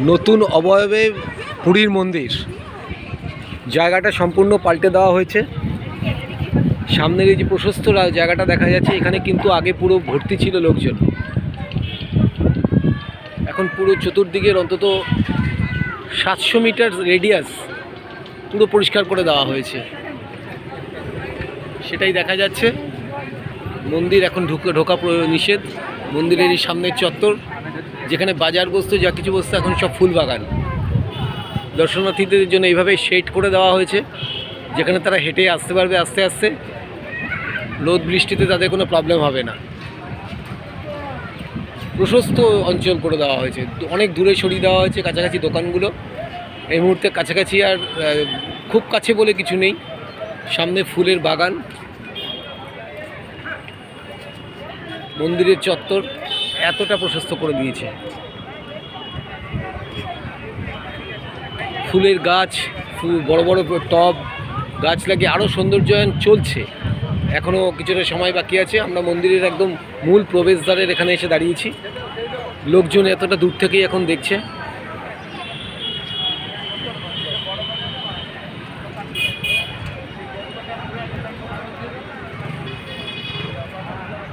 নতুন অবয়বে পুরীর মন্দির। জায়গাটা সম্পূর্ণ পাল্টে দেওয়া হয়েছে। সামনের এই যে প্রশস্ত জায়গাটা দেখা যাচ্ছে, এখানে কিন্তু আগে পুরো ভর্তি ছিল লোকজন। এখন পুরো চতুর্দিকের অন্তত সাতশো মিটার রেডিয়াস পুরো পরিষ্কার করে দেওয়া হয়েছে। সেটাই দেখা যাচ্ছে। মন্দির এখন ঢুকে ঢোকা নিষেধ। মন্দিরের সামনের চত্বর। যেখানে বাজার বস্তু, যা কিছু বস্তু এখন সব ফুল বাগান। দর্শনার্থীদের জন্য এইভাবে শেড করে দেওয়া হয়েছে। যেখানে তারা হেঁটে আসতে পারবে, আস্তে আস্তে। রোদ বৃষ্টিতে তাদের কোনো প্রবলেম হবে না। প্রশস্ত অঞ্চল করে দেওয়া হয়েছে। অনেক দূরে সরিয়ে দেওয়া হয়েছে কাছাকাছি দোকানগুলো। এই মুহূর্তে কাছাকাছি আর খুব কাছে বলে কিছু নেই। সামনে ফুলের বাগান। মন্দিরের চত্বর। এতটা প্রশস্ত করে দিয়েছে। ফুলের গাছ, ফুল, বড় বড় টব, গাছ লাগিয়ে আরও সৌন্দর্যায়ন চলছে। এখনও কিছুটা সময় বাকি আছে, আমরা মন্দিরের একদম মূল প্রবেশদ্বারের এখানে এসে দাঁড়িয়েছি। লোকজন এতটা দূর থেকেই এখন দেখছে।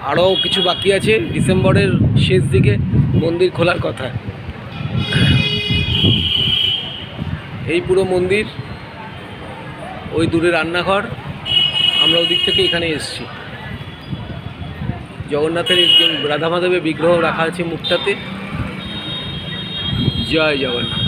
আরও কিছু বাকি আছে ডিসেম্বরের শেষ দিকে মন্দির খোলার কথা। এই পুরো মন্দির, ওই দূরে রান্নাঘর, আমরা ওদিক থেকে এখানে এসেছি। জগন্নাথের রাধা মাধবের বিগ্রহ রাখা আছে মুখটাতে। জয় জগন্নাথ।